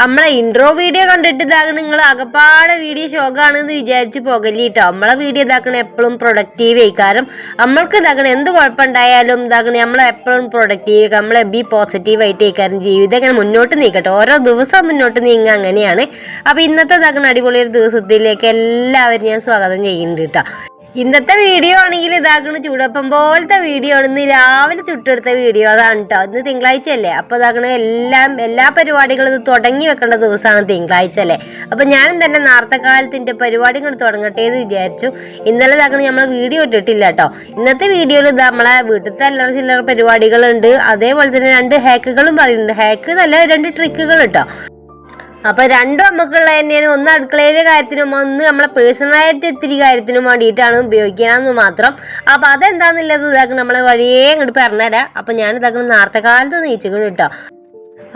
നമ്മളെ intro video കണ്ടിട്ട് ഇതാകണം നിങ്ങൾ അകപ്പാടെ വീഡിയോ ഷോക്കാണെന്ന് വിചാരിച്ച് പോകല്ലിട്ടോ നമ്മളെ വീഡിയോ ഇതാക്കണം എപ്പോഴും പ്രൊഡക്റ്റീവ് ആയി. കാരണം നമ്മൾക്ക് ഇതാക്കണം എന്ത് കുഴപ്പമുണ്ടായാലും ഇതാക്കണം നമ്മളെ എപ്പോഴും പ്രൊഡക്റ്റീവ് നമ്മളെ ബി പോസിറ്റീവ് ആയിട്ട് കാരണം ജീവിതം ഇങ്ങനെ മുന്നോട്ട് നീക്കട്ടെ. ഓരോ ദിവസം മുന്നോട്ട് നീങ്ങുക അങ്ങനെയാണ്. അപ്പോൾ ഇന്നത്തെ ഇതാക്കണം അടിപൊളി ഒരു ദിവസത്തിലേക്ക് എല്ലാവരും ഞാൻ സ്വാഗതം ചെയ്യുന്നുണ്ട് കേട്ടോ ഇന്നത്തെ വീഡിയോ ആണെങ്കിൽ ഇതാക്കണ ചൂടപ്പം പോലത്തെ വീഡിയോ ആണ്. ഇന്ന് രാവിലെ ചുട്ടെടുത്ത വീഡിയോ അതാണ് കേട്ടോ ഇന്ന് തിങ്കളാഴ്ച അല്ലേ? അപ്പോൾ ഇതാക്കണ എല്ലാം എല്ലാ പരിപാടികളും തുടങ്ങി വെക്കേണ്ട ദിവസമാണ് തിങ്കളാഴ്ച അല്ലേ? അപ്പോൾ ഞാനും തന്നെ നേരത്തെ കാലത്തിന്റെ പരിപാടികൾ തുടങ്ങട്ടെ എന്ന് വിചാരിച്ചു. ഇന്നലെ ഇതാക്കണ നമ്മൾ വീഡിയോ ഇട്ടിട്ടില്ല കേട്ടോ ഇന്നത്തെ വീഡിയോയിൽ ഇത് നമ്മളെ വീട്ടിലത്തെ അല്ലറ ചില്ലറ പരിപാടികളുണ്ട്. അതേപോലെ തന്നെ രണ്ട് ഹാക്കുകളും പറയുന്നുണ്ട്. ഹാക്ക് നല്ല രണ്ട് ട്രിക്കുകൾ കേട്ടോ അപ്പൊ രണ്ടും നമുക്കുള്ള തന്നെയാണ്. ഒന്ന് അടുക്കളയിലെ കാര്യത്തിനും ഒന്ന് നമ്മളെ പേഴ്സണലായിട്ട് ഇത്തിരി കാര്യത്തിനും വേണ്ടിയിട്ടാണ് ഉപയോഗിക്കണമെന്ന് മാത്രം. അപ്പൊ അതെന്താന്നുള്ളത് ഇതാക്കണം നമ്മളെ വഴിയേ ഇങ്ങോട്ട് പറഞ്ഞുതരാം അപ്പൊ ഞാൻ ഇതാക്കണം നേരത്തെ കാലത്ത് നീച്ചിക്കണം കേട്ടോ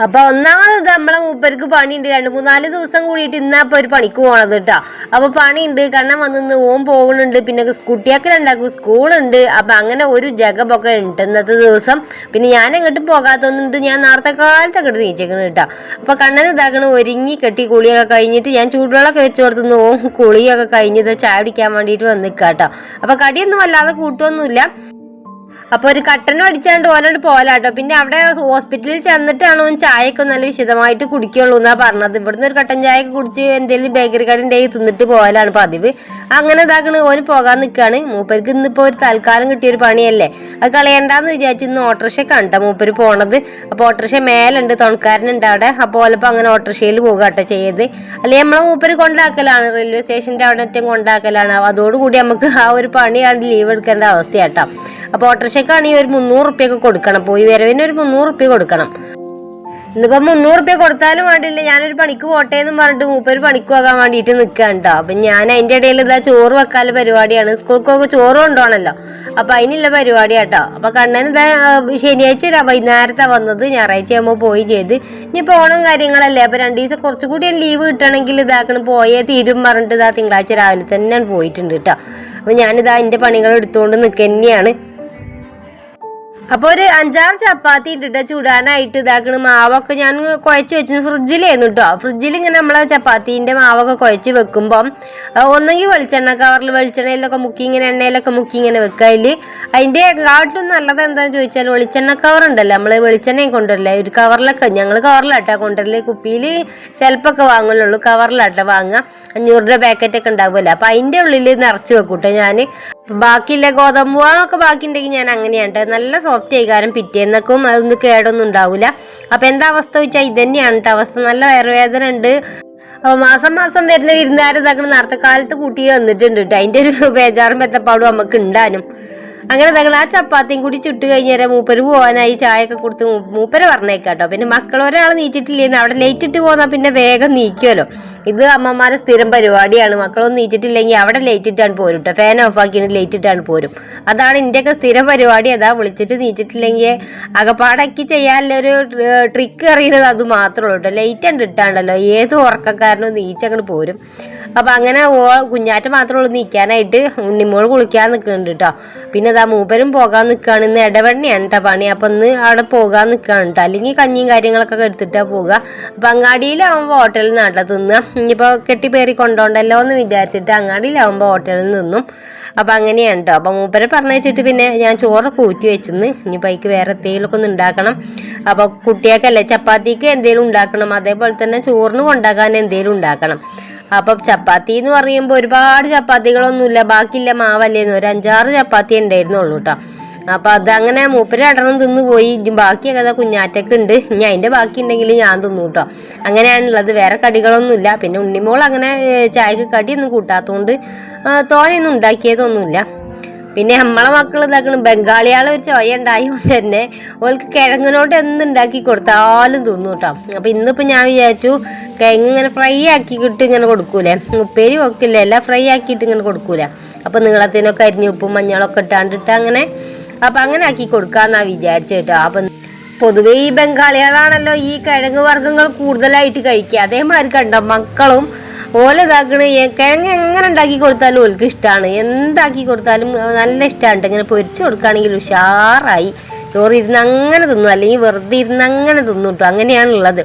അപ്പൊ ഒന്നാമത് നമ്മളെ മൂപ്പർക്ക് പണിയുണ്ട്. രണ്ട് മൂന്നാൽ ദിവസം കൂടിയിട്ട് ഇന്നാ ഒരു പണിക്ക് പോണത് കേട്ടോ അപ്പൊ പണിയുണ്ട്. കണ്ണം വന്നിന്ന് ഓം പോകുന്നുണ്ട് പിന്നെ കുട്ടിയൊക്കെ ഉണ്ടാക്കും സ്കൂളുണ്ട്. അപ്പൊ അങ്ങനെ ഒരു ജഗബൊക്കെ ഉണ്ട് ഇന്നത്തെ ദിവസം. പിന്നെ ഞാൻ എങ്ങോട്ടും പോകാത്തൊന്നുണ്ട്. ഞാൻ നേരത്തെ കാലത്ത് അങ്ങോട്ട് നീച്ചേക്കണം കേട്ടോ അപ്പൊ കണ്ണൻ ഇതാക്കണം ഒരുങ്ങി കെട്ടി കുളിയൊക്കെ കഴിഞ്ഞിട്ട് ഞാൻ ചൂടുവെള്ളമൊക്കെ വെച്ച് കൊടുത്തുനിന്ന് ഓം കുളിയൊക്കെ കഴിഞ്ഞത് ചായ പിടിക്കാൻ വേണ്ടിയിട്ട് വന്നിക്കാട്ടോ അപ്പൊ കടിയൊന്നും വല്ലാതെ കൂട്ടൊന്നുമില്ല അപ്പോൾ ഒരു കട്ടനും അടിച്ചാണ്ട് ഓനോട് പോലാട്ടോ. പിന്നെ അവിടെ ഹോസ്പിറ്റലിൽ ചെന്നിട്ടാണ് ഓൻ ചായയൊക്കെ നല്ല വിശദമായിട്ട് കുടിക്കുള്ളൂ എന്നാ പറഞ്ഞത്. ഇവിടുന്ന് ഒരു കട്ടൻ ചായ കുടിച്ച് എന്തെങ്കിലും ബേക്കറി കട ഉണ്ടെങ്കിൽ തിന്നിട്ട് പോകലാണ് പതിവ്. അങ്ങനെ ഇതാക്കണ് ഓന് പോകാൻ നിൽക്കുകയാണ് മൂപ്പർക്ക് ഇന്നിപ്പോൾ ഒരു തൽക്കാലം കിട്ടിയ ഒരു പണിയല്ലേ. അത് കളയണ്ടെന്ന് വിചാരിച്ചു ഇന്ന് ഓട്ടോറിക്ഷ കണ്ട മൂപ്പര് പോണത്. അപ്പോൾ ഓട്ടോറിക്ഷ മേലുണ്ട് തുണക്കാരനുണ്ട് അവിടെ. അപ്പോൾ ഓലപ്പോൾ അങ്ങനെ ഓട്ടോറിക്ഷയിൽ പോകുക കേട്ടോ ചെയ്ത്. അല്ലെങ്കിൽ നമ്മളെ മൂപ്പര് കൊണ്ടാക്കലാണ്. റെയിൽവേ സ്റ്റേഷന്റെ അവിടെ ഏറ്റവും കൊണ്ടാക്കലാണ്. അതോടുകൂടി നമുക്ക് ആ ഒരു പണിയാണ് ലീവ് എടുക്കേണ്ട അവസ്ഥയാട്ടോ. അപ്പോൾ ഓട്ടോറിക്ഷക്കാണെങ്കിൽ ഒരു മുന്നൂറ് റുപ്യൊക്കെ കൊടുക്കണം. പോയി വരവിന് ഒരു മുന്നൂറ് റുപ്യ കൊടുക്കണം. ഇന്നിപ്പം മുന്നൂറ് റുപ്യ കൊടുത്താലും വേണ്ടില്ല. ഞാനൊരു പണിക്ക് പോട്ടെ എന്ന് പറഞ്ഞിട്ട് മൂപ്പർ പണിക്ക് പോകാൻ വേണ്ടിയിട്ട് നിൽക്കുകയാണ് കേട്ടോ അപ്പൊ ഞാൻ അതിന്റെ ഇടയിൽ ഇതാ ചോറ് വെക്കാനുള്ള പരിപാടിയാണ്. സ്കൂൾക്കൊക്കെ ചോറ് കൊണ്ടുപോകണല്ലോ. അപ്പൊ അതിനുള്ള പരിപാടിയാട്ടോ അപ്പൊ കണ്ണൻ ഇതാ ശനിയാഴ്ച രാ- വൈകുന്നേരത്താ വന്നത്. ഞായറാഴ്ച ആകുമ്പോൾ പോയി ചെയ്ത്. ഇനി ഓണം കാര്യങ്ങളല്ലേ. അപ്പൊ രണ്ടു ദിവസം കുറച്ചുകൂടി ലീവ് കിട്ടണമെങ്കിൽ ഇതാക്കണം. പോയേ തീരും പറഞ്ഞിട്ട് ഇതാ തിങ്കളാഴ്ച രാവിലെ തന്നെ പോയിട്ടുണ്ട് കേട്ടോ അപ്പൊ ഞാനിതാ എന്റെ പണികൾ എടുത്തുകൊണ്ട് നിൽക്കുക തന്നെയാണ് അപ്പോൾ ഒരു അഞ്ചാറ് ചപ്പാത്തി ഇട്ടിട്ട് ചൂടാനായിട്ട് ഇതാക്കണ. മാവൊക്കെ ഞാൻ കുഴച്ച് വെച്ചു ഫ്രിഡ്ജിലായിരുന്നു കേട്ടോ ഫ്രിഡ്ജിൽ ഇങ്ങനെ നമ്മളെ ചപ്പാത്തിന്റെ മാവൊക്കെ കുഴച്ച് വെക്കുമ്പം ഒന്നെങ്കിൽ വെളിച്ചെണ്ണ കവറിൽ വെളിച്ചെണ്ണയിലൊക്കെ മുക്കി ഇങ്ങനെ എണ്ണയിലൊക്കെ മുക്കി ഇങ്ങനെ വെക്കുക അതിൽ അതിന്റെ കാട്ടും നല്ലത് എന്താണെന്ന് ചോദിച്ചാൽ വെളിച്ചെണ്ണ കവർ ഉണ്ടല്ലോ. നമ്മൾ വെളിച്ചെണ്ണയും കൊണ്ടുവരില്ല? ഒരു കവറിലൊക്കെ ഞങ്ങൾ കവറിലാട്ടാ കൊണ്ടുവരൽ. കുപ്പിയിൽ ചിലപ്പോൾ വാങ്ങലുള്ളൂ. കവറിലാട്ടാ വാങ്ങുക. അഞ്ഞൂറ് രൂപ പാക്കറ്റൊക്കെ ഉണ്ടാവുമല്ലോ. അപ്പോൾ അതിന്റെ ഉള്ളിൽ നിറച്ച് വെക്കൂട്ടെ ഞാൻ ബാക്കിയില്ല ഗോതമ്പ് ഒക്കെ ബാക്കി ഉണ്ടെങ്കിൽ ഞാൻ അങ്ങനെയാണ്. നല്ല സോഫ്റ്റ് ആയി കാരണം പിറ്റേന്നൊക്കും അതൊന്നും കേടൊന്നും ഉണ്ടാവില്ല അപ്പം എന്താ അവസ്ഥ വെച്ചാൽ ഇത് തന്നെയാണ് കേട്ടോ അവസ്ഥ. നല്ല വയറുവേദന ഉണ്ട്. അപ്പോൾ മാസം മാസം വരുന്ന വിരുന്നുകാരെ ഇതാക്കണം നേരത്തെ കാലത്ത് കൂട്ടി വന്നിട്ടുണ്ട് കേട്ടോ അതിന്റെ ഒരു ബേജാറും ബെത്തപ്പാടും നമുക്ക് ഉണ്ടാനും അങ്ങനെ ഞങ്ങൾ ആ ചപ്പാത്തിയും കൂടി ചുട്ട് കഴിഞ്ഞേരം മൂപ്പര് പോകാനായി ചായയൊക്കെ കൊടുത്ത് മൂപ്പര് പറഞ്ഞേക്കാട്ടോ. പിന്നെ മക്കൾ ഒരാൾ നീച്ചിട്ടില്ലെന്ന് അവിടെ ലേറ്റ് ഇട്ട് പോന്നാൽ പിന്നെ വേഗം നീക്കുമല്ലോ ഇത് അമ്മമാരെ സ്ഥിരം പരിപാടിയാണ്. മക്കളൊന്നും നീച്ചിട്ടില്ലെങ്കിൽ അവിടെ ലേറ്റ് ഇട്ടാണ് പോരും കേട്ടോ ഫാൻ ഓഫ് ആക്കിയിട്ട് ലേറ്റ് ഇട്ടാണ് പോരും. അതാണ് ഇന്ത്യയൊക്കെ സ്ഥിരം പരിപാടി. അതാ വിളിച്ചിട്ട് നീച്ചിട്ടില്ലെങ്കിൽ അകപ്പാടാക്കി ചെയ്യാനുള്ള ഒരു ട്രിക്ക് അറിയുന്നത് അത് മാത്രമേ ഉള്ളൂ കേട്ടോ ലേറ്റ് ഉണ്ട് ഇട്ടാണ്ടല്ലോ ഏത് ഉറക്കക്കാരനും നീച്ചങ്ങോട്ട് പോരും. അപ്പം അങ്ങനെ ഓ കുഞ്ഞാറ്റ മാത്രമേ ഉള്ളൂ നീക്കാനായിട്ട്. ഉണ്ണിമോൾ കുളിക്കാൻ നിൽക്കുന്നുണ്ട് കേട്ടോ പിന്നെ ഇതാ മൂപ്പരും പോകാൻ നിൽക്കുകയാണ് ഇന്ന് ഇടവെണ്ണയാണ് കേട്ടോ പണി. അപ്പം ഇന്ന് അവിടെ പോകാൻ നിൽക്കുകയാണ് കേട്ടോ അല്ലെങ്കിൽ കഞ്ഞിയും കാര്യങ്ങളൊക്കെ എടുത്തിട്ടാണ് പോവുക. അപ്പം അങ്ങാടിയിലാവുമ്പോൾ ഹോട്ടലിൽ നിന്നാട്ടോ തിന്നുക ഇനിയിപ്പോൾ കെട്ടിപ്പേറി കൊണ്ടോണ്ടല്ലോ എന്ന് വിചാരിച്ചിട്ട് അങ്ങാടിയിലാവുമ്പോൾ ഹോട്ടലിൽ നിന്നും. അപ്പം അങ്ങനെയാണ് കേട്ടോ അപ്പം മൂപ്പരെ പറഞ്ഞിട്ട് പിന്നെ ഞാൻ ചോറ് കൂറ്റി വെച്ചിന്ന്. ഇനിയിപ്പോൾ അതിക്ക് വേറെ എന്തെങ്കിലുമൊക്കെ ഒന്ന് ഉണ്ടാക്കണം. അപ്പോൾ കുട്ടികൾക്കല്ലേ ചപ്പാത്തിക്ക് എന്തെങ്കിലും ഉണ്ടാക്കണം. അതേപോലെ തന്നെ ചോറിന് കൊണ്ടാക്കാൻ എന്തെങ്കിലും ഉണ്ടാക്കണം. അപ്പം ചപ്പാത്തി എന്ന് പറയുമ്പോൾ ഒരുപാട് ചപ്പാത്തികളൊന്നുമില്ല. ബാക്കിയില്ല മാവല്ലേന്ന്. ഒരു അഞ്ചാറ് ചപ്പാത്തി ഉണ്ടായിരുന്നുള്ളൂ കേട്ടോ അപ്പം അതങ്ങനെ മൂപ്പര് അടണം തിന്നു പോയി. ബാക്കിയൊക്കെ അതാ കുഞ്ഞാറ്റക്ക് ഉണ്ട് ഇനി അതിന്റെ ബാക്കി ഉണ്ടെങ്കിൽ ഞാൻ തിന്നു കേട്ടോ അങ്ങനെയാണുള്ളത്. വേറെ കടികളൊന്നുമില്ല. പിന്നെ ഉണ്ണിമോൾ അങ്ങനെ ചായക്ക് കടിയൊന്നും കൂട്ടാത്തതുകൊണ്ട് തോനെയൊന്നും ഉണ്ടാക്കിയതൊന്നുമില്ല. പിന്നെ നമ്മളെ മക്കൾ ഇതാക്കണം. ബംഗാളിയാളെ ഒരു ചോയ ഉണ്ടായതുകൊണ്ട് തന്നെ ഓൾക്ക് കിഴങ്ങിനോട്ട് എന്തുണ്ടാക്കി കൊടുത്താലും തിന്നു കേട്ടോ അപ്പം ഇന്നിപ്പോൾ ഞാൻ വിചാരിച്ചു കിഴങ്ങ് ഇങ്ങനെ ഫ്രൈ ആക്കിയിട്ട് ഇങ്ങനെ കൊടുക്കൂലേ? ഉപ്പേരി വെക്കില്ല എല്ലാം ഫ്രൈ ആക്കിയിട്ട് ഇങ്ങനെ കൊടുക്കൂലേ? അപ്പം നീളത്തിനൊക്കെ അരിഞ്ഞ് ഉപ്പും മഞ്ഞളൊക്കെ ഇട്ടാണ്ടിട്ട് അങ്ങനെ അപ്പം അങ്ങനെ ആക്കി കൊടുക്കാന്നാ വിചാരിച്ചു കേട്ടോ അപ്പം പൊതുവെ ഈ ബംഗാളികളാണല്ലോ ഈ കിഴങ്ങ് വർഗങ്ങൾ കൂടുതലായിട്ട് കഴിക്കുക. അതേമാതിരി കണ്ടോ മക്കളും ഓല ഇതാക്കണ കിഴങ്ങ് എങ്ങനെ ഉണ്ടാക്കി കൊടുത്താലും ഓൽക്ക് ഇഷ്ടമാണ് എന്താക്കി കൊടുത്താലും നല്ല ഇഷ്ടമാണ് ഇങ്ങനെ പൊരിച്ചു കൊടുക്കുകയാണെങ്കിൽ ഉഷാറായി. ചോറ് ഇരുന്ന് അങ്ങനെ തിന്നും. അല്ലെങ്കിൽ വെറുതെ ഇരുന്ന് അങ്ങനെ തിന്നും കേട്ടോ അങ്ങനെയാണുള്ളത്.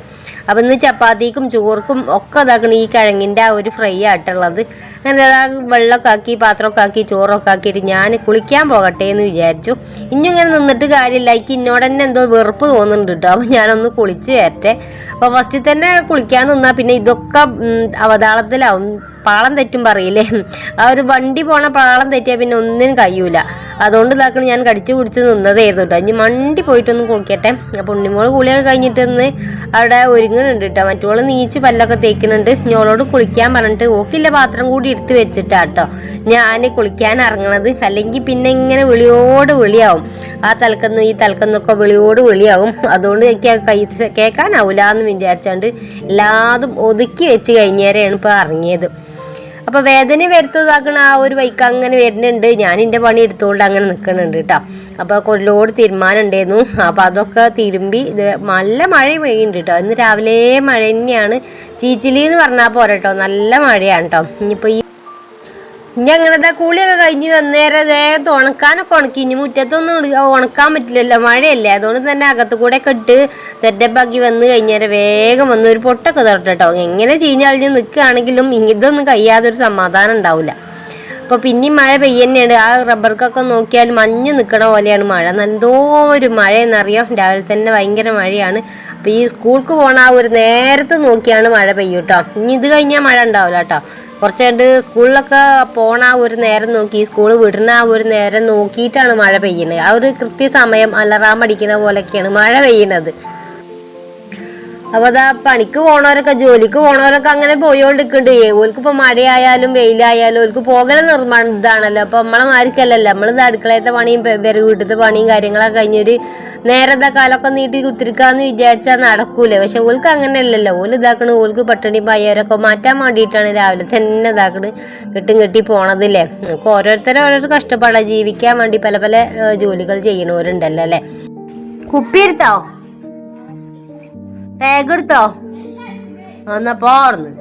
അപ്പം ഇന്ന് ചപ്പാത്തിക്കും ചോർക്കും ഒക്കെ ഇതാക്കണം ഈ കിഴങ്ങിന്റെ ആ ഒരു ഫ്രൈ ആയിട്ടുള്ളത്. അങ്ങനെ വെള്ളമൊക്കെ ആക്കി പാത്രമൊക്കെ ആക്കി ചോറൊക്കെ ആക്കിയിട്ട് ഞാൻ കുളിക്കാൻ പോകട്ടെ എന്ന് വിചാരിച്ചു. ഇനി ഇങ്ങനെ നിന്നിട്ട് കാര്യമില്ല. എനിക്ക് ഇന്നോട് തന്നെ എന്തോ വെറുപ്പ് തോന്നുന്നുണ്ട് കേട്ടോ അപ്പം ഞാനൊന്ന് കുളിച്ച് കയറ്റേ അപ്പോൾ ഫസ്റ്റിൽ തന്നെ കുളിക്കാൻ നിന്നാ പിന്നെ ഇതൊക്കെ അവതാളത്തിലാവും. പാളം തെറ്റും പറയില്ലേ ആ ഒരു വണ്ടി പോണ പാളം തെറ്റിയാൽ പിന്നെ ഒന്നിനും കഴിയൂല. അതുകൊണ്ട് ഇതാക്കണം ഞാൻ കടിച്ചു കുടിച്ച് നിന്നതായിരുന്നു കേട്ടോ ഇനി മണ്ടി പോയിട്ടൊന്ന് കുളിക്കട്ടെ. അപ്പൊ ഉണ്ണിമോൾ കുളിയൊക്കെ കഴിഞ്ഞിട്ട് ഒന്ന് അവിടെ ഒരുങ്ങുന്നുണ്ട് കേട്ടോ മറ്റോൾ നീച്ച് പല്ലൊക്കെ തേക്കുന്നുണ്ട്. ഞോളോട് കുളിക്കാൻ പറഞ്ഞിട്ട് ഓക്കില്ല പാത്രം കൂടി എടുത്ത് വെച്ചിട്ടാ കേട്ടോ ഞാൻ കുളിക്കാൻ ഇറങ്ങണത്. അല്ലെങ്കിൽ പിന്നെ ഇങ്ങനെ വിളിയോട് വിളിയാവും. ആ തലക്കന്നും ഈ തലക്കന്നൊക്കെ വിളിയോട് വിളിയാവും. അതുകൊണ്ട് എനിക്ക് കൈ എന്ന് വിചാരിച്ചാണ്ട് എല്ലാതും ഒതുക്കി വെച്ച് കഴിഞ്ഞേരെയാണ് ഇപ്പോൾ ഇറങ്ങിയത്. അപ്പോൾ വേദന വരുത്തതാക്കണ ആ ഒരു വൈക്ക് അങ്ങനെ വരുന്നുണ്ട്. ഞാൻ എന്റെ പണി എടുത്തുകൊണ്ട് അങ്ങനെ നിൽക്കുന്നുണ്ട് കേട്ടോ അപ്പോൾ കൊല്ലോട് തീരുമാനം ഉണ്ടായിരുന്നു അപ്പോൾ അതൊക്കെ തിരുമ്പി ഇത് നല്ല മഴ പെയ്യുന്നുണ്ട് കേട്ടോ ഇന്ന് രാവിലെ മഴ തന്നെയാണ്. ചീച്ചിലി എന്ന് പറഞ്ഞാൽ പോരട്ടോ. നല്ല മഴയാണ് കേട്ടോ ഇനിയിപ്പോൾ ഈ അങ്ങനത്തെ കൂളിയൊക്കെ കഴിഞ്ഞ് വന്നേരം വേഗം ഉണക്കാനൊക്കെ ഉണക്കി. ഇനി മുറ്റത്തൊന്നും ഉണക്കാൻ പറ്റില്ലല്ലോ. മഴയല്ലേ. അതുകൊണ്ട് തന്നെ അകത്ത് കൂടെ ഒക്കെ ഇട്ട് സെറ്റപ്പാക്കി വന്ന് കഴിഞ്ഞാൽ വേഗം വന്ന് ഒരു പൊട്ടൊക്കെ തൊട്ടോ എങ്ങനെ ചീഞ്ഞളിഞ്ഞ് നിൽക്കുകയാണെങ്കിലും ഇതൊന്നും കഴിയാതെ ഒരു സമാധാനം ഉണ്ടാവില്ല. അപ്പോൾ പിന്നെയും മഴ പെയ്യന്നെയാണ്. ആ റബ്ബർക്കൊക്കെ നോക്കിയാൽ മഞ്ഞ് നിൽക്കണ പോലെയാണ് മഴ. എന്തോ ഒരു മഴ എന്നറിയാം രാവിലെ തന്നെ ഭയങ്കര മഴയാണ്. അപ്പോൾ ഈ സ്കൂൾക്ക് പോണ ആ ഒരു നേരത്ത് നോക്കിയാണ് മഴ പെയ്യൂട്ടോ. ഇനി ഇത് കഴിഞ്ഞാൽ മഴ ഉണ്ടാവില്ല കേട്ടോ കുറച്ച് കണ്ട് സ്കൂളിലൊക്കെ പോണ ആ ഒരു നേരം നോക്കി സ്കൂൾ വിടുന്ന ആ ഒരു നേരം നോക്കിയിട്ടാണ് മഴ പെയ്യുന്നത് ആ ഒരു കൃത്യസമയം അലറാമടിക്കുന്ന പോലെയൊക്കെയാണ് മഴ പെയ്യുന്നത് അപ്പൊ അതാ പണിക്ക് പോണവരൊക്കെ ജോലിക്ക് പോണവരൊക്കെ അങ്ങനെ പോയോണ്ടിരിക്കുന്നുണ്ട് ഓൽക്ക് ഇപ്പൊ മഴയായാലും വെയിലായാലും ഓൽക്ക് പോകല നിർമ്മാണം ഇതാണല്ലോ. അപ്പൊ നമ്മളെ മാർക്കല്ലല്ലോ നമ്മൾ അടുക്കളയത്തെ പണിയും വെറു വീട്ടിലത്തെ പണിയും കാര്യങ്ങളൊക്കെ കഴിഞ്ഞൊരു നേരത്തെ കാലൊക്കെ നീട്ടി കുത്തിരിക്കാന്ന് വിചാരിച്ചാൽ നടക്കൂലേ. പക്ഷെ ഓൽക്ക് അങ്ങനെയല്ലല്ലോ. ഓൽ ഇതാക്കണ് ഓൽക്ക് പട്ടിണി പയ്യവരൊക്കെ മാറ്റാൻ വേണ്ടിയിട്ടാണ് രാവിലെ തന്നെ ഇതാക്കണ്. കെട്ടും കെട്ടി പോണതില്ലേ. നമുക്ക് ഓരോരുത്തരും ഓരോരുത്തർ കഷ്ടപ്പാടാ. ജീവിക്കാൻ വേണ്ടി പല പല ജോലികൾ ചെയ്യണവരുണ്ടല്ലോ അല്ലേ? കുപ്പി എടുത്തോ ടാഗ് എടുത്തോ? എന്നാ പോർന്ന്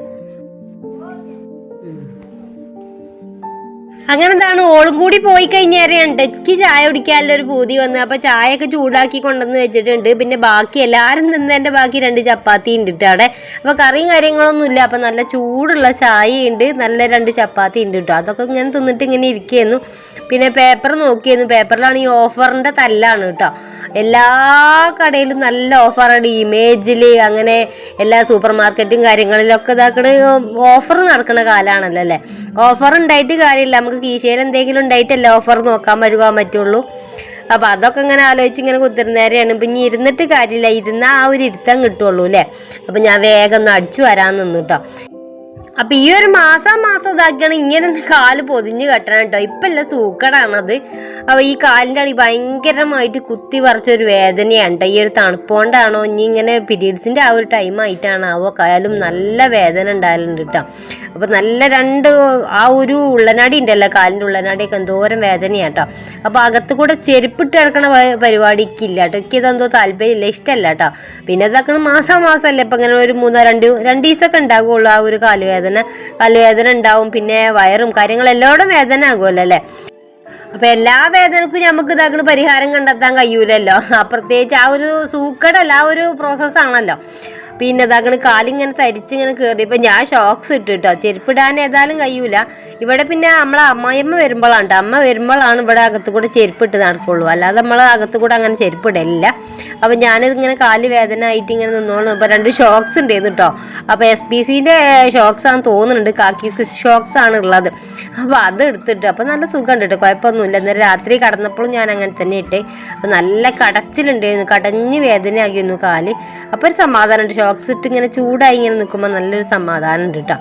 അങ്ങനെ എന്താണ് ഓളും കൂടി പോയി കഴിഞ്ഞേരെയുണ്ട് എനിക്ക് ചായ കുടിക്കാനുള്ള ഒരു പൂതി വന്ന്. അപ്പൊ ചായയൊക്കെ ചൂടാക്കി കൊണ്ടുവന്ന് വെച്ചിട്ടുണ്ട്. പിന്നെ ബാക്കി എല്ലാവരും തിന്നതിന്റെ ബാക്കി രണ്ട് ചപ്പാത്തി ഉണ്ട് അവിടെ. അപ്പൊ കറിയും കാര്യങ്ങളൊന്നും ഇല്ല. അപ്പൊ നല്ല ചൂടുള്ള ചായ ഉണ്ട് നല്ല രണ്ട് ചപ്പാത്തി ഉണ്ട് കേട്ടോ അതൊക്കെ ഇങ്ങനെ തിന്നിട്ട് ഇങ്ങനെ ഇരിക്കുന്നു. പിന്നെ പേപ്പർ നോക്കിയിരുന്നു പേപ്പറിലാണ് ഈ ഓഫറിന്റെ തല്ലാണ് കേട്ടോ എല്ലാ കടയിലും നല്ല ഓഫറാണ്. ഇമേജിൽ അങ്ങനെ എല്ലാ സൂപ്പർ മാർക്കറ്റും കാര്യങ്ങളിലൊക്കെ ഇതാക്കണ. ഓഫർ നടക്കുന്ന കാലമാണല്ലോ അല്ലേ? ഓഫർ ഉണ്ടായിട്ട് കാര്യമില്ല. നമുക്ക് കീശയിൽ എന്തെങ്കിലും ഉണ്ടായിട്ടല്ലേ ഓഫർ നോക്കാൻ വരുവാൻ പറ്റുള്ളൂ? അപ്പം അതൊക്കെ ഇങ്ങനെ ആലോചിച്ച് ഇങ്ങനെ കുത്തിരുന്നേരെയാണ്. ഇപ്പം ഇനി ഇരുന്നിട്ട് കാര്യമില്ല. ഇരുന്നാൽ ആ ഒരു ഇരുത്തം കിട്ടുള്ളൂ അല്ലേ? അപ്പം ഞാൻ വേഗം ഒന്ന് അടിച്ചു വരാൻ നിന്നു കേട്ടോ അപ്പൊ ഈ ഒരു മാസം മാസം ഇതാക്കിയാണ് ഇങ്ങനെ കാൽ പൊതിഞ്ഞ് കെട്ടണം കേട്ടോ. ഇപ്പൊ അല്ല സൂക്കടാണത്. അപ്പൊ ഈ കാലിന്റെ അടി ഭയങ്കരമായിട്ട് കുത്തി പറിച്ചൊരു വേദനയാണ് ഈ ഒരു തണുപ്പോണ്ടാണോ ഇനി ഇങ്ങനെ പീരീഡ്സിന്റെ ആ ഒരു ടൈം ആയിട്ടാണ് ആ കാലും നല്ല വേദന ഉണ്ടായാലുണ്ട് കേട്ടോ. അപ്പൊ നല്ല രണ്ട് ആ ഒരു ഉള്ളനാടി ഉണ്ടല്ലോ കാലിന്റെ ഉള്ളനാടിയൊക്കെ എന്തോരം വേദനയാണ് കേട്ടോ. അപ്പൊ അകത്ത് കൂടെ ചെരുപ്പിട്ട് കിടക്കണ പരിപാടിക്ക് പരിപാടിക്കില്ല കേട്ടോ. എനിക്ക് ഇതെന്തോ താല്പര്യമില്ല ഇഷ്ടമല്ല കേട്ടോ. പിന്നെ ഇതാക്കണ മാസം മാസം അല്ലേ ഇപ്പൊ ഇങ്ങനെ ഒരു മൂന്നോ രണ്ട് രണ്ട് ദിവസമൊക്കെ ഉണ്ടാകുള്ളൂ ആ ഒരു കാലുവേദന കാലുവേദന ഉണ്ടാവും പിന്നെ വയറും കാര്യങ്ങളെല്ലോടും വേദന ആകുമല്ലോ അല്ലേ? അപ്പൊ എല്ലാ വേദനക്കും നമുക്ക് ഇതാക്കണ പരിഹാരം കണ്ടെത്താൻ കഴിയൂലല്ലോ. പ്രത്യേകിച്ച് ആ ഒരു സൂക്കടല്ല ആ ഒരു പ്രോസസ്സാണല്ലോ പിന്നെ അതങ്ങനെ കാലിങ്ങനെ തരിച്ചിങ്ങനെ കയറി ഇപ്പൊ ഞാൻ ഷോക്സ് ഇട്ടിട്ടോ. കേട്ടോ ചെരുപ്പിടാൻ ഏതായാലും കഴിയൂല. ഇവിടെ പിന്നെ നമ്മളെ അമ്മായിയമ്മ വരുമ്പോഴാണ്. അമ്മ വരുമ്പോഴാണ് ഇവിടെ അകത്ത് കൂടെ ചെരുപ്പിട്ട് നടക്കുള്ളൂ. അല്ലാതെ നമ്മൾ അകത്ത് കൂടെ അങ്ങനെ ചെരുപ്പിടില്ല അപ്പൊ ഞാനിത് ഇങ്ങനെ കാൽ വേദന ആയിട്ട് ഇങ്ങനെ നിന്നോളും. ഇപ്പൊ രണ്ട് ഷോക്സ് ഉണ്ടായിരുന്നു കേട്ടോ അപ്പൊ എസ് പി സിന്റെ ഷോക്സ് ആണെന്ന് തോന്നുന്നുണ്ട്. കാക്കി ഷോക്സ് ആണ് ഉള്ളത്. അപ്പൊ അത് എടുത്തിട്ട് അപ്പൊ നല്ല സുഖമുണ്ട് കേട്ടോ കുഴപ്പമൊന്നുമില്ല ഇന്നലെ രാത്രി കടന്നപ്പോഴും ഞാൻ അങ്ങനെ തന്നെ ഇട്ടേ. അപ്പൊ നല്ല കടച്ചിലുണ്ടായിരുന്നു. കടഞ്ഞ് വേദനയാകിയിരുന്നു കാൽ. അപ്പൊ ഒരു സമാധാനം ഉണ്ട് ഷോക്സ് ഇട്ട് ഇങ്ങനെ ചൂടായി ഇങ്ങനെ നിൽക്കുമ്പോൾ നല്ലൊരു സമാധാനം ഉണ്ട് കേട്ടോ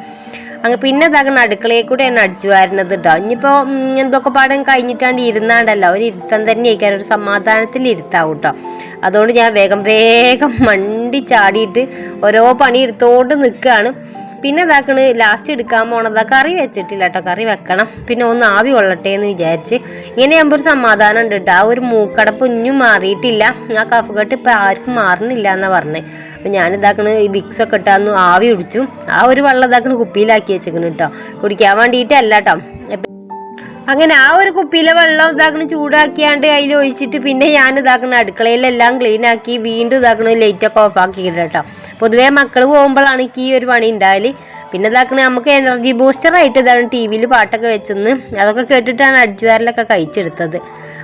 അങ്ങ് പിന്നെ ഇതാക്കണം അടുക്കളയിൽ കൂടെ ആണ് അടിച്ചു വരുന്നത് കേട്ടോ ഇനിയിപ്പോൾ എന്തൊക്കെ പാടം കഴിഞ്ഞിട്ടാണ്ട് ഇരുന്നാണ്ടല്ല. ഒരു ഇരുത്തം തന്നെ ആയിരിക്കാൻ ഒരു സമാധാനത്തിൽ ഇരുത്താവും കേട്ടോ അതുകൊണ്ട് ഞാൻ വേഗം വേഗം മണ്ടി ചാടിയിട്ട് ഓരോ പണി എടുത്തോണ്ട് നിൽക്കുകയാണ് പിന്നെ ഇതാക്കണ് ലാസ്റ്റ് എടുക്കാൻ പോണതാ. കറി വെച്ചിട്ടില്ല കേട്ടോ കറി വെക്കണം. പിന്നെ ഒന്ന് ആവി കൊള്ളട്ടെ എന്ന് വിചാരിച്ച്. ഇങ്ങനെ ആകുമ്പോൾ ഒരു സമാധാനം ഉണ്ട് കേട്ടോ ആ ഒരു മൂക്കടപ്പ് ഇഞ്ഞും മാറിയിട്ടില്ല. ആ കഫകെട്ട് ഇപ്പം ആർക്കും മാറണില്ല എന്നാ പറഞ്ഞത് അപ്പം ഞാൻ ഇതാക്കണ് ഈ വിക്സ് ഒക്കെ ഇട്ടാന്ന് ആവി ഒടിച്ചു ആ ഒരു വെള്ളം ഇതാക്കണ് കുപ്പിയിലാക്കി വെച്ചേക്കണ് കേട്ടോ കുടിക്കാൻ വേണ്ടിയിട്ടല്ല കേട്ടോ അങ്ങനെ ആ ഒരു കുപ്പിയിലെ വെള്ളം ഇതാക്കണ ചൂടാക്കിയാണ്ട് അതിൽ ഒഴിച്ചിട്ട് പിന്നെ ഞാൻ ഇതാക്കണ അടുക്കളയിലെല്ലാം ക്ലീൻ ആക്കി വീണ്ടും ഇതാക്കണ ലൈറ്റൊക്കെ ഓഫ് ആക്കിയിട്ട് കേട്ടോ. പൊതുവേ മക്കൾ പോകുമ്പോഴാണ് ഈ ഒരു പണി ഉണ്ടായാൽ പിന്നെ ഇതാക്കണേ നമുക്ക് എനർജി ബൂസ്റ്റർ ആയിട്ട് ഇതാണ് ടി വിയിൽ പാട്ടൊക്കെ വെച്ചെന്ന്. അതൊക്കെ കേട്ടിട്ടാണ് അഡ്ജുവാരിലൊക്കെ കഴിച്ചെടുത്തത്.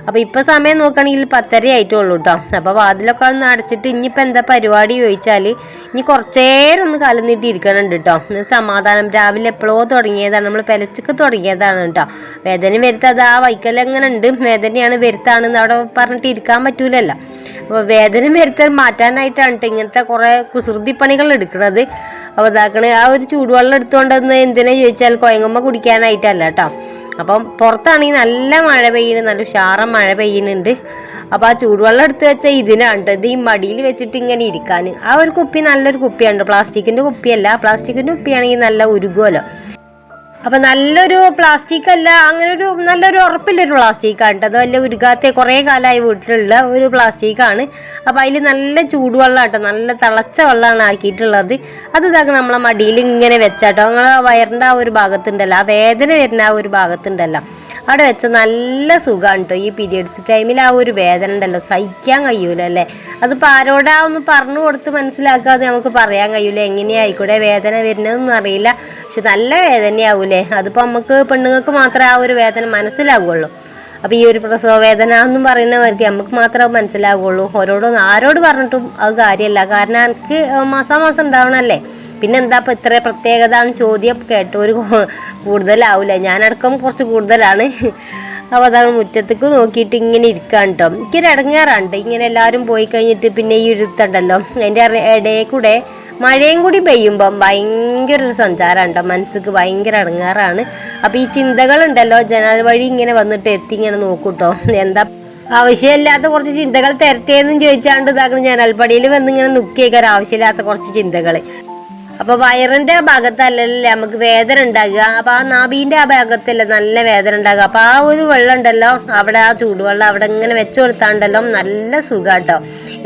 അപ്പോൾ ഇപ്പോൾ സമയം നോക്കുകയാണെങ്കിൽ പത്തര ആയിട്ടുള്ളൂ കേട്ടോ അപ്പോൾ വാതിലൊക്കെ ഒന്ന് അടച്ചിട്ട് ഇനിയിപ്പോൾ എന്താ പരിപാടി ചോദിച്ചാൽ ഇനി കുറച്ചേരം ഒന്ന് കാലം നീട്ടി കേട്ടോ സമാധാനം. രാവിലെ എപ്പോഴോ തുടങ്ങിയതാണ്. നമ്മൾ പെലച്ചക്ക് തുടങ്ങിയതാണ് കേട്ടോ വേദന വരുത്തത് ആ വൈക്കൽ എങ്ങനെ ഉണ്ട്? വേദനയാണ് വരുത്താണെന്ന് അവിടെ പറഞ്ഞിട്ട് ഇരിക്കാൻ പറ്റൂലല്ലോ. അപ്പോൾ വേദന വരുത്താൻ മാറ്റാനായിട്ടാണ് ട്ടോ ഇങ്ങനത്തെ കുറേ കുസൃതി പണികൾ എടുക്കുന്നത് അപ്പോൾ ഇതാക്കണേ ആ ഒരു ചൂടുവെള്ളം എടുത്തുകൊണ്ടെന്ന് എന്തിനാ ചോദിച്ചാൽ കോയങ്ങമ്മ കുടിക്കാനായിട്ടല്ല കേട്ടോ. അപ്പം പുറത്താണെങ്കിൽ നല്ല മഴ പെയ്യുന്നു നല്ല ഉഷാറ മഴ പെയ്യുന്നുണ്ട്. അപ്പോൾ ആ ചൂടുവെള്ളം എടുത്ത് വെച്ചാൽ ഇതിനാണ്. ഇത് ഈ മടിയിൽ വെച്ചിട്ട് ഇങ്ങനെ ഇരിക്കാൻ ആ ഒരു കുപ്പി നല്ലൊരു കുപ്പിയാണ് പ്ലാസ്റ്റിക്കിന്റെ കുപ്പിയല്ല. പ്ലാസ്റ്റിക്കിന്റെ കുപ്പിയാണെങ്കിൽ നല്ല ഉരുകുമല്ലോ അപ്പം നല്ലൊരു പ്ലാസ്റ്റിക് അല്ല അങ്ങനെ ഒരു നല്ലൊരു ഉറപ്പില്ലൊരു പ്ലാസ്റ്റിക്കാണ് കേട്ടോ. അത് വലിയ ഉരുകാത്ത കുറേ കാലമായി വീട്ടിലുള്ള ഒരു പ്ലാസ്റ്റിക് ആണ് അപ്പോൾ അതിൽ നല്ല ചൂടുവെള്ളം കേട്ടോ നല്ല തിളച്ച വെള്ളമാണ് ആക്കിയിട്ടുള്ളത്. അത് ഇതാക്കി നമ്മളെ മടിയിൽ ഇങ്ങനെ വെച്ചാട്ടോ. നിങ്ങളെ വയറിന്റെ ആ ഒരു ഭാഗത്തുണ്ടല്ലോ ആ വേദന വരുന്ന ആ ഒരു ഭാഗത്തുണ്ടല്ലോ. അവിടെ വെച്ച നല്ല സുഖമാണ് കേട്ടോ ഈ പീരിയഡ്സ് ടൈമിൽ ആ ഒരു വേദന ഉണ്ടല്ലോ. സഹിക്കാൻ കഴിയൂല അല്ലേ? അതിപ്പോൾ ആരോടാ ഒന്ന് പറഞ്ഞു കൊടുത്ത് മനസ്സിലാക്കാതെ നമുക്ക് പറയാൻ കഴിയൂല. എങ്ങനെയായിക്കൂടെ വേദന വരുന്നതെന്നൊന്നും അറിയില്ല. പക്ഷെ നല്ല വേദനയാവൂലേ? അതിപ്പോൾ നമുക്ക് പെണ്ണുങ്ങൾക്ക് മാത്രമേ ആ ഒരു വേദന മനസ്സിലാവുള്ളൂ. അപ്പോൾ ഈ ഒരു പ്രസവ വേദന എന്നും പറയുന്നവർക്ക് നമുക്ക് മാത്രമേ മനസ്സിലാവുള്ളൂ. ഓരോടും ആരോട് പറഞ്ഞിട്ടും അത് കാര്യമല്ല കാരണം എനിക്ക് മാസാമാസം ഉണ്ടാവണല്ലേ? പിന്നെ എന്താ ഇപ്പം ഇത്ര പ്രത്യേകത എന്ന് ചോദ്യം ഒരു കൂടുതലാവില്ല ഞാനടക്കം കുറച്ച് കൂടുതലാണ്. അപ്പോൾ അതാണ് മുറ്റത്തേക്ക് നോക്കിയിട്ട് ഇങ്ങനെ ഇരിക്കാൻ കേട്ടോ എനിക്കൊരു ഇടങ്ങാറുണ്ട് ഇങ്ങനെ എല്ലാവരും പോയി കഴിഞ്ഞിട്ട് പിന്നെ ഈ ഇരുത്തുണ്ടല്ലോ. അതിന്റെ ഇടയിൽ കൂടെ മഴയും കൂടി പെയ്യുമ്പം ഭയങ്കര ഒരു സഞ്ചാരമാണ് കേട്ടോ മനസ്സിക്ക് ഭയങ്കര ഇടങ്ങാറാണ് അപ്പോൾ ഈ ചിന്തകളുണ്ടല്ലോ. ജനൽ വഴി ഇങ്ങനെ വന്നിട്ട് എത്തി ഇങ്ങനെ നോക്കൂട്ടോ എന്താ ആവശ്യമില്ലാത്ത കുറച്ച് ചിന്തകൾ തരട്ടേന്നും ചോദിച്ചാണ്ട് ഇതാക്കണം വന്ന് ഇങ്ങനെ നുക്കിയേക്കാർ ആവശ്യമില്ലാത്ത കുറച്ച് ചിന്തകൾ അപ്പൊ വയറിന്റെ ഭാഗത്തല്ലല്ലേ നമുക്ക് വേദന ഉണ്ടാകുക? അപ്പൊ ആ നാബീന്റെ ആ ഭാഗത്തല്ലേ നല്ല വേദന ഉണ്ടാകുക? അപ്പൊ ആ ഒരു വെള്ളം ഉണ്ടല്ലോ അവിടെ ആ ചൂടുവെള്ളം അവിടെ ഇങ്ങനെ വെച്ചു കൊടുത്താണ്ടല്ലോ നല്ല സുഖാട്ടോ.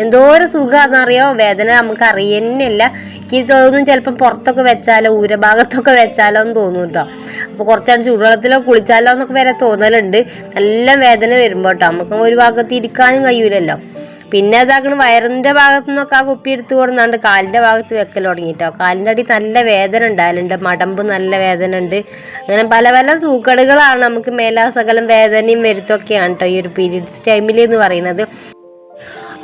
എന്തോ ഒരു സുഖാന്നറിയോ? വേദന നമുക്ക് അറിയുന്നില്ല എനിക്ക് തോന്നും ചിലപ്പോൾ പുറത്തൊക്കെ വെച്ചാലോ ഊരഭാഗത്തൊക്കെ വെച്ചാലോ എന്ന് തോന്നും കേട്ടോ. അപ്പൊ കുറച്ചാണ് ചൂടുവെള്ളത്തിലോ കുളിച്ചാലോ എന്നൊക്കെ വരെ തോന്നലുണ്ട്. നല്ല വേദന വരുമ്പോൾ കേട്ടോ. നമുക്ക് ഒരു ഭാഗത്ത് ഇരിക്കാനും കഴിയൂലല്ലോ. പിന്നെ അതാക്കണ വയറിന്റെ ഭാഗത്തു നിന്നൊക്കെ ആ കുപ്പി എടുത്ത് കൊടുന്നാണ്ട് കാലിന്റെ ഭാഗത്ത് വെക്കൽ തുടങ്ങിയിട്ടോ കാലിന്റെ അടി നല്ല വേദന ഉണ്ടായാലുണ്ട് മടമ്പ് നല്ല വേദന ഉണ്ട്. അങ്ങനെ പല പല സൂക്കടുകളാണ് നമുക്ക് മേലാസകലം വേദനയും വരുത്തൊക്കെയാണ് കേട്ടോ ഈ ഒരു പീരീഡ്സ് ടൈമിൽ എന്ന് പറയുന്നത്.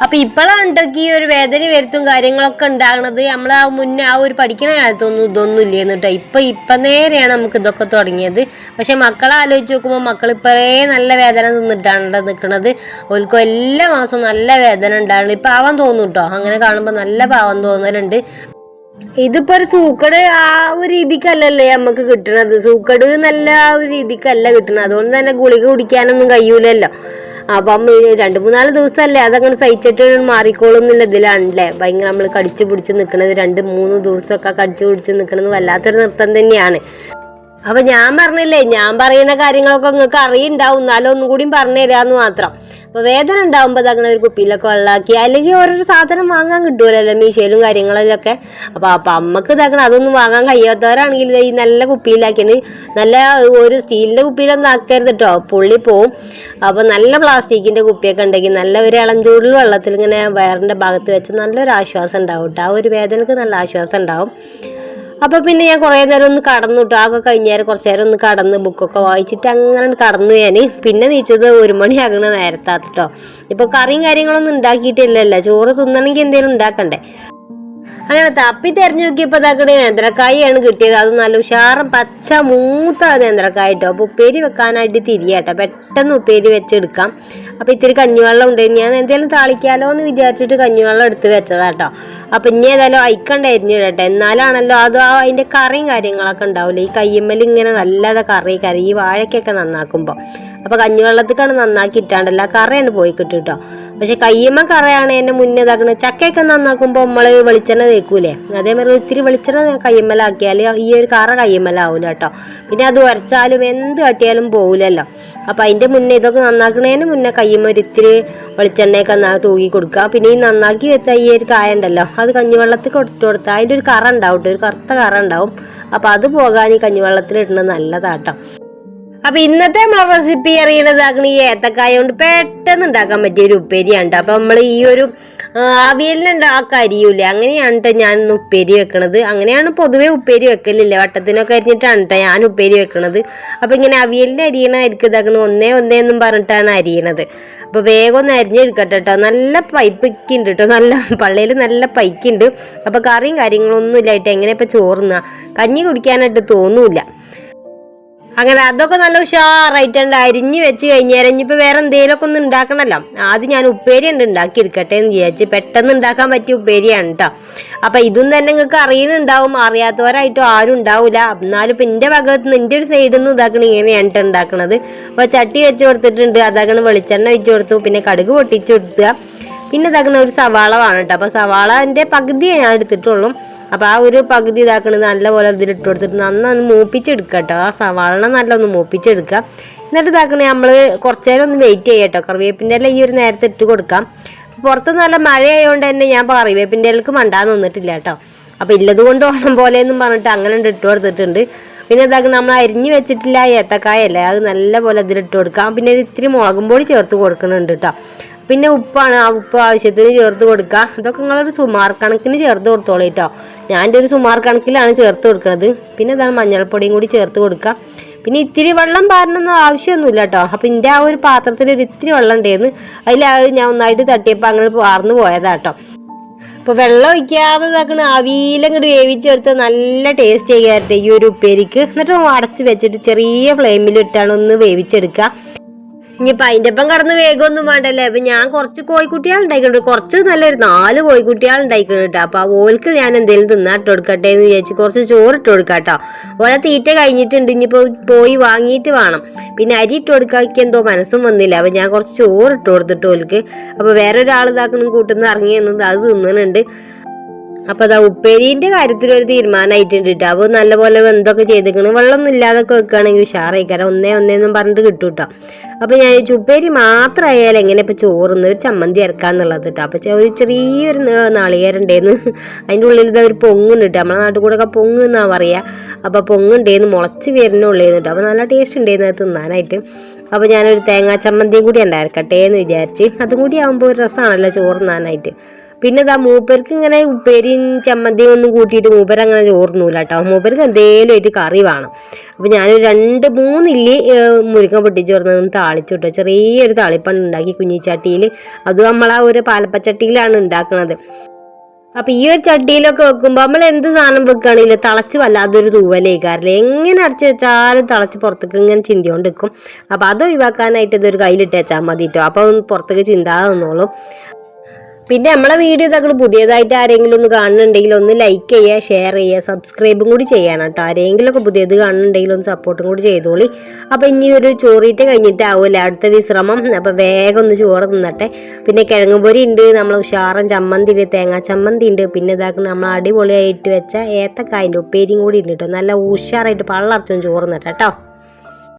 അപ്പൊ ഇപ്പോഴാണ് കേട്ടോ ഈ ഒരു വേദന വരുത്തും കാര്യങ്ങളൊക്കെ ഉണ്ടാകുന്നത് നമ്മൾ ആ മുന്നേ ആ ഒരു പഠിക്കുന്ന കാലത്തൊന്നും ഇതൊന്നും ഇല്ലേന്ന് കേട്ടോ. ഇപ്പൊ ഇപ്പൊ നേരെയാണ് നമുക്ക് ഇതൊക്കെ തുടങ്ങിയത്. പക്ഷെ മക്കളെ ആലോചിച്ച് നോക്കുമ്പോൾ മക്കൾ ഇപ്പോഴേ നല്ല വേദന നിന്നിട്ടാണ് നിൽക്കുന്നത് ഓൽക്കും എല്ലാ മാസവും നല്ല വേദന ഉണ്ടാകുന്നത് ആവാൻ തോന്നും കേട്ടോ അങ്ങനെ കാണുമ്പോൾ നല്ല പാവം തോന്നലുണ്ട്. ഇതിപ്പോ ഒരു സൂക്കട് ആ ഒരു രീതിക്കല്ലല്ലേ നമുക്ക് കിട്ടണത്? സൂക്കട് നല്ല ഒരു രീതിക്കല്ല കിട്ടണത്. അതുകൊണ്ട് തന്നെ ഗുളിക കുടിക്കാനൊന്നും കഴിയൂലല്ലോ. അപ്പം രണ്ടു മൂന്നാൽ ദിവസമല്ലേ അതങ്ങനെ സഹിച്ചിട്ട് മാറിക്കോളും എന്നുള്ള ഇതിലാണല്ലേ? ഭയങ്കര നമ്മൾ കടിച്ചു പിടിച്ച് നിൽക്കണത് രണ്ട് മൂന്ന് ദിവസമൊക്കെ കടിച്ചു പിടിച്ച് നിൽക്കണത് വല്ലാത്തൊരു നൃത്തം തന്നെയാണ്. അപ്പൊ ഞാൻ പറഞ്ഞില്ലേ ഞാൻ പറയുന്ന കാര്യങ്ങളൊക്കെ നിങ്ങൾക്ക് അറിയുണ്ടാവും. എന്നാലും ഒന്നും കൂടി പറഞ്ഞു തരാന്ന് മാത്രം. അപ്പൊ വേദന ഉണ്ടാവുമ്പോൾ അങ്ങനെ ഒരു കുപ്പിയിലൊക്കെ വെള്ളാക്കി അല്ലെങ്കിൽ ഓരോരോ സാധനം വാങ്ങാൻ കിട്ടുമല്ലോ മീശയിലും കാര്യങ്ങളിലൊക്കെ അപ്പൊ അപ്പൊ അമ്മയ്ക്ക് ഇതാക്കണം. അതൊന്നും വാങ്ങാൻ കഴിയാത്തവരാണെങ്കിൽ ഈ നല്ല കുപ്പിയിലാക്കിയാണ്. നല്ല ഒരു സ്റ്റീലിന്റെ കുപ്പിയിലൊന്നും ആക്കരുത് കേട്ടോ പുള്ളി പോവും. അപ്പൊ നല്ല പ്ലാസ്റ്റിക്കിന്റെ കുപ്പിയൊക്കെ ഉണ്ടെങ്കിൽ നല്ല ഒരു ഇളം ചൂടിൽ വെള്ളത്തിൽ ഇങ്ങനെ വയറിന്റെ ഭാഗത്ത് വെച്ച് നല്ലൊരു ആശ്വാസം ഉണ്ടാവും കേട്ടോ ആ ഒരു വേദനക്ക് നല്ല ആശ്വാസം ഉണ്ടാവും. അപ്പൊ പിന്നെ ഞാൻ കുറേ നേരം ഒന്ന് കടന്നു കേട്ടോ ആകെ കഴിഞ്ഞേരം കുറച്ച് നേരം ഒന്ന് കടന്ന് ബുക്കൊക്കെ വായിച്ചിട്ട് അങ്ങനെ കടന്നു ഞാൻ പിന്നെ നീച്ചത് ഒരു മണിയാകണ നേരത്താത്തിട്ടോ ഇപ്പൊ കറിയും കാര്യങ്ങളൊന്നും ഉണ്ടാക്കിയിട്ടില്ലല്ലോ. ചോറ് തിന്നണമെങ്കിൽ എന്തെങ്കിലും ഉണ്ടാക്കണ്ടേ? അങ്ങനെ തപ്പി തെരഞ്ഞു നോക്കിയപ്പോൾ ഇതാക്കണ നേന്ത്രക്കായാണ് കിട്ടിയത്. അത് നല്ല ഉഷാറും പച്ച മൂത്ത നേന്ത്രക്കായ കേട്ടോ അപ്പോൾ ഉപ്പേരി വെക്കാനായിട്ട് തിരിയാട്ടോ. പെട്ടെന്ന് ഉപ്പേരി വെച്ചെടുക്കാം. അപ്പോൾ ഇത്തിരി കഞ്ഞിവെള്ളം ഉണ്ട്. ഞാൻ എന്തെങ്കിലും താളിക്കാലോ എന്ന് വിചാരിച്ചിട്ട് കഞ്ഞിവെള്ളം എടുത്ത് വെച്ചതാട്ടോ. അപ്പോൾ ഇനി ഏതായാലും അയക്കണ്ട എരിഞ്ഞിടട്ടെ. എന്നാലാണല്ലോ അത് അതിന്റെ കറിയും കാര്യങ്ങളൊക്കെ ഉണ്ടാവില്ല ഈ കയ്യമ്മൽ ഇങ്ങനെ നല്ലത് കറി കറി. ഈ വാഴയ്ക്കൊക്കെ നന്നാക്കുമ്പോൾ അപ്പോൾ കഞ്ഞിവെള്ളത്തിക്കാണ് നന്നാക്കി ഇട്ടാണ്ടല്ല. കറയാണ് പോയി കിട്ടും കേട്ടോ പക്ഷെ കയ്യമ്മ കറയാണ് എന്നെ മുന്നേ ഇതാക്കുന്നത് ചക്കയൊക്കെ നന്നാക്കുമ്പോൾ നമ്മൾ വെളിച്ചെണ്ണ തേക്കൂലേ? അതേമാതിരി ഒത്തിരി വെളിച്ചെണ്ണ കയ്യമ്മലാക്കിയാൽ ഈ ഒരു കറ കയ്യമ്മലാവൂല കേട്ടോ. പിന്നെ അത് ഉരച്ചാലും എന്ത് കാട്ടിയാലും പോകില്ലല്ലോ അപ്പം അതിന്റെ മുന്നേ ഇതൊക്കെ നന്നാക്കുന്നതിന് മുന്നേ കയ്യമ്മ ഒരു ഇത്തിരി വെളിച്ചെണ്ണയൊക്കെ തൂക്കി കൊടുക്കുക. പിന്നെ ഈ നന്നാക്കി വെച്ച ഈ ഒരു കായ ഉണ്ടല്ലോ അത് കഞ്ഞിവെള്ളത്തിൽ കൊടുത്തു കൊടുത്താൽ അതിന്റെ ഒരു കറ ഉണ്ടാവും ഒരു കറുത്ത കറ ഉണ്ടാവും. അപ്പൊ അത് പോകാൻ ഈ കഞ്ഞിവെള്ളത്തിൽ ഇടുന്നത് നല്ലതാട്ടോ. അപ്പൊ ഇന്നത്തെ നമ്മളെ റെസിപ്പി അറിയണതാക്കണ ഈ ഏത്തക്കായ കൊണ്ട് പെട്ടെന്ന് ഉണ്ടാക്കാൻ പറ്റിയ ഒരു ഉപ്പേരിയാണ്. അപ്പൊ നമ്മൾ ഈ ഒരു ആ, അവിയലിനുണ്ടാക്കാൻ അരിയൂലേ അങ്ങനെയാണ് ട്ടോ ഞാൻ ഉപ്പേരി വെക്കണത്. അങ്ങനെയാണ് പൊതുവേ ഉപ്പേരി വെക്കലില്ല. വട്ടത്തിനൊക്കെ അരിഞ്ഞിട്ടാണ് കേട്ടോ ഞാൻ ഉപ്പേരി വെക്കണത്. അപ്പൊ ഇങ്ങനെ അവിയലിന് അരിയണ ഇതാക്കണ ഒന്നേ ഒന്നേ എന്നും പറഞ്ഞിട്ടാണ് അരിയണത്. അപ്പൊ വേഗം ഒന്ന് അരിഞ്ഞെടുക്കട്ടെ കേട്ടോ നല്ല പൈപ്പൊക്കെ കേട്ടോ നല്ല പള്ളിയിൽ നല്ല പൈക്കുണ്ട്. അപ്പൊ കറിയും കാര്യങ്ങളൊന്നും ഇല്ലായിട്ട് എങ്ങനെ ഇപ്പൊ ചോറുന്ന കഞ്ഞി കുടിക്കാനായിട്ട് തോന്നൂല അങ്ങനെ അതൊക്കെ നല്ല ഉഷാറായിട്ടുണ്ട്. അരിഞ്ഞ് വെച്ച് കഴിഞ്ഞാൽ ഇനിയിപ്പോൾ വേറെ എന്തെങ്കിലുമൊക്കെ ഒന്ന് ഉണ്ടാക്കണമല്ലോ ആദ്യം ഞാൻ ഉപ്പേരി ഉണ്ട് ഉണ്ടാക്കിയെടുക്കട്ടെ എന്ന് വിചാരിച്ച് പെട്ടെന്ന് ഉണ്ടാക്കാൻ പറ്റിയ ഉപ്പേരിയാണ് കേട്ടോ അപ്പം ഇതും തന്നെ നിങ്ങൾക്ക് അറിയുന്നുണ്ടാവും. അറിയാത്തവരായിട്ടും ആരും ഉണ്ടാവില്ല എന്നാലും ഇപ്പം എന്റെ ഭാഗത്ത് നിന്ന് എന്റെ ഒരു സൈഡിൽ നിന്ന് ഇതാക്കണ ഇങ്ങനെയാണ് ഉണ്ടാക്കണത്. അപ്പോൾ ചട്ടി വെച്ച് കൊടുത്തിട്ടുണ്ട്. അതാക്കണം വെളിച്ചെണ്ണ വെച്ച് കൊടുത്തു. പിന്നെ കടുക് പൊട്ടിച്ച് കൊടുക്കുക. പിന്നെ ഇതാക്കുന്ന ഒരു സവാള വേണം കേട്ടോ അപ്പോൾ സവാളന്റെ പകുതിയെ ഞാൻ എടുത്തിട്ടുള്ളൂ. അപ്പോൾ ആ ഒരു പകുതി ഇതാക്കണത് നല്ലപോലെ ഇതിലിട്ട് കൊടുത്തിട്ട് നന്നൊന്ന് മൂപ്പിച്ചെടുക്കുക കേട്ടോ ആ സവാള നല്ല ഒന്ന് മൂപ്പിച്ചെടുക്കുക എന്നിട്ട് ഇതാക്കണേ നമ്മൾ കുറച്ച് നേരം ഒന്ന് വെയിറ്റ് ചെയ്യാം കേട്ടോ കറിവേപ്പിന്റെ എല്ലാം ഈ ഒരു നേരത്തെ ഇട്ട് കൊടുക്കാം. പുറത്ത് നല്ല മഴയായതുകൊണ്ട് തന്നെ ഞാൻ കറിവേപ്പിന്റെ ഇലക്ക് മണ്ടാൻ നിന്നിട്ടില്ല കേട്ടോ അപ്പോൾ ഇല്ലത് കൊണ്ട് ഓണം പോലെ എന്നും പറഞ്ഞിട്ട് അങ്ങനെ ഇട്ട് കൊടുത്തിട്ടുണ്ട്. പിന്നെ ഇതാക്കണം നമ്മൾ അരിഞ്ഞ് വെച്ചിട്ടില്ല ഏത്തക്കായല്ലേ? അത് നല്ല പോലെ ഇതിലിട്ട് കൊടുക്കാം. പിന്നെ ഇത്തിരി മുളകും പൊടി ചേർത്ത് കൊടുക്കുന്നുണ്ട് കേട്ടോ പിന്നെ ഉപ്പാണ് ആ ഉപ്പ് ആവശ്യത്തിന് ചേർത്ത് കൊടുക്കുക ഇതൊക്കെ നിങ്ങളൊരു സുമാർ കണക്കിന് ചേർത്ത് കൊടുത്തോളൂ കേട്ടോ ഞാൻ എന്റെ ഒരു സുമാർ കണക്കിലാണ് ചേർത്ത് കൊടുക്കുന്നത് പിന്നെ ഇതാണ് മഞ്ഞൾപ്പൊടിയും കൂടി ചേർത്ത് കൊടുക്കുക പിന്നെ ഇത്തിരി വെള്ളം പാരണമെന്ന് ആവശ്യമൊന്നുമില്ല കേട്ടോ അപ്പം എന്റെ ആ ഒരു പാത്രത്തിൽ ഒരു ഇത്തിരി വെള്ളം ഉണ്ടായിരുന്നു അതിൽ ഞാൻ ഒന്നായിട്ട് തട്ടിയപ്പോൾ അങ്ങനെ പാർന്നു പോയതാട്ടോ അപ്പോൾ വെള്ളം ഒഴിക്കാതെ ഇതാക്കണ. അവിയിലങ്ങോട്ട് വേവിച്ചെടുത്ത് നല്ല ടേസ്റ്റ് ചെയ്യാറുണ്ട് ഈ ഒരു ഉപ്പേരിക്ക്. എന്നിട്ട് അടച്ച് വെച്ചിട്ട് ചെറിയ ഫ്ലെയിമിലിട്ടാണ് ഒന്ന് വേവിച്ചെടുക്കുക ഇനിയിപ്പോൾ അതിന്റെ ഒപ്പം കടന്ന് വേഗമൊന്നും വേണ്ടല്ലേ? അപ്പൊ ഞാൻ കുറച്ച് കോഴിക്കുട്ടികൾ ഉണ്ടായിട്ടുണ്ട് കുറച്ച് നല്ലൊരു നാല് കോഴിക്കുട്ടികൾ ഉണ്ടായിട്ടുണ്ട് ആ ഓൽക്ക് ഞാൻ എന്തെങ്കിലും തിന്നാട്ട് കൊടുക്കട്ടെ എന്ന് വിചാരിച്ച് കുറച്ച് ഇട്ട് കൊടുക്കാട്ടോ ഓരോ തീറ്റ കഴിഞ്ഞിട്ടുണ്ട്. ഇനിയിപ്പോ പോയി വാങ്ങിയിട്ട് വേണം. പിന്നെ അരി ഇട്ട് കൊടുക്കാൻ എന്തോ മനസ്സും വന്നില്ല. അപ്പൊ ഞാൻ കുറച്ച് ചോറ് ഇട്ട് കൊടുത്തിട്ട് ഓൽക്ക്. അപ്പൊ വേറെ ഒരാൾ ഇതാക്കണം കൂട്ടുന്ന ഇറങ്ങി എന്നത് അത് തിന്നുന്നുണ്ട് അപ്പൊ അതാ ഉപ്പേരിന്റെ കാര്യത്തിൽ ഒരു തീരുമാനമായിട്ടുണ്ട് കേട്ടോ അപ്പോൾ നല്ലപോലെ എന്തൊക്കെ ചെയ്തേക്കണ്. വെള്ളമൊന്നും ഇല്ലാതൊക്കെ വെക്കുകയാണെങ്കിൽ ഉഷാറായിക്കാരം ഒന്നേ ഒന്നേന്നും പറഞ്ഞിട്ട് കിട്ടും കേട്ടോ അപ്പൊ ഞാൻ ചോദിച്ചു ഉപ്പേരി മാത്രമായാലും എങ്ങനെ ഇപ്പൊ ചോറുന്ന് ഒരു ചമ്മന്തി ഇറക്കാന്നുള്ളത് കേട്ടോ അപ്പൊ ഒരു ചെറിയൊരു നാളികേരണ്ടേന്ന് അതിന്റെ ഉള്ളിൽ ഇതാ ഒരു പൊങ്ങുണ്ട് നമ്മളെ നാട്ടിൽ കൂടെ ഒക്കെ പൊങ്ങ് എന്നാ പറയാ. അപ്പൊ പൊങ്ങുണ്ടേന്ന് മുളച്ച് വരുന്നുള്ളേന്ന് കേട്ടോ അപ്പൊ നല്ല ടേസ്റ്റ് ഉണ്ടായിരുന്നു അത് തിന്നാനായിട്ട്. അപ്പോൾ ഞാനൊരു തേങ്ങാ ചമ്മന്തിയും കൂടി ഉണ്ടായിരിക്കട്ടെ എന്ന് വിചാരിച്ച്. അതും കൂടി ആകുമ്പോൾ ഒരു രസമാണല്ലോ ചോറ് തിന്നാനായിട്ട്. പിന്നെ ഇതാ മൂപ്പർക്ക് ഇങ്ങനെ ഉപ്പേരിയും ചമ്മന്തിയും ഒന്നും കൂട്ടിയിട്ട് മൂപ്പർ അങ്ങനെ ചോറുന്നൂല കേട്ടോ മൂപ്പർക്ക് എന്തേലും ആയിട്ട് കറി വേണം. അപ്പോൾ ഞാനൊരു രണ്ട് മൂന്നില്ലി മുരിങ്ങ പൊട്ടിച്ച് ചേർന്ന് താളിച്ചു കേട്ടോ ചെറിയൊരു താളിപ്പണ്ട് ഉണ്ടാക്കി കുഞ്ഞിച്ചട്ടിയിൽ അത് നമ്മളാ ഒരു പാലപ്പച്ചട്ടിയിലാണ് ഉണ്ടാക്കുന്നത് അപ്പൊ ഈ ഒരു ചട്ടിയിലൊക്കെ വെക്കുമ്പോൾ നമ്മൾ എന്ത് സാധനം വെക്കുകയാണെങ്കിലും തിളച്ച് വല്ലാതൊരു തൂവലേക്കാറില്ല എങ്ങനെ അടച്ച് വെച്ചാലും തിളച്ച് പുറത്തേക്ക് ഇങ്ങനെ ചിന്തിയോണ്ട് നിൽക്കും അപ്പൊ അത് ഒഴിവാക്കാനായിട്ട് ഇതൊരു കയ്യിലിട്ട് വെച്ചാൽ മതി കേട്ടോ അപ്പൊ പുറത്തേക്ക് ചിന്താതെ നിന്നോളും. പിന്നെ നമ്മളെ വീഡിയോ ഇതൊക്കെ പുതിയതായിട്ട് ആരെങ്കിലും ഒന്ന് കാണുന്നുണ്ടെങ്കിൽ ഒന്ന് ലൈക്ക് ചെയ്യുക ഷെയർ ചെയ്യുക സബ്സ്ക്രൈബും കൂടി ചെയ്യണം കേട്ടോ. ആരെങ്കിലും ഒക്കെ പുതിയത് കാണുന്നുണ്ടെങ്കിൽ ഒന്ന് സപ്പോർട്ടും കൂടി ചെയ്തോളി. അപ്പോൾ ഇനി ഒരു ചോറീറ്റ് കഴിഞ്ഞിട്ടാവുമല്ലോ അടുത്ത വിശ്രമം. അപ്പോൾ വേഗം ഒന്ന് ചോറ് തിന്നട്ടെ. പിന്നെ കിഴങ്ങ് പൊരി ഉണ്ട് നമ്മൾ ഉഷാറൻ ചമ്മന്തി ഉണ്ട് തേങ്ങാ ചമ്മന്തി ഉണ്ട് പിന്നെ ഇതാക്കുന്ന നമ്മൾ അടിപൊളിയായിട്ട് വെച്ച ഏത്തക്കായന്റെ ഉപ്പേരിയും കൂടി ഉണ്ട് കേട്ടോ. നല്ല ഉഷാറായിട്ട് പള്ളർച്ചും ചോറ് തിന്നട്ടെ കേട്ടോ.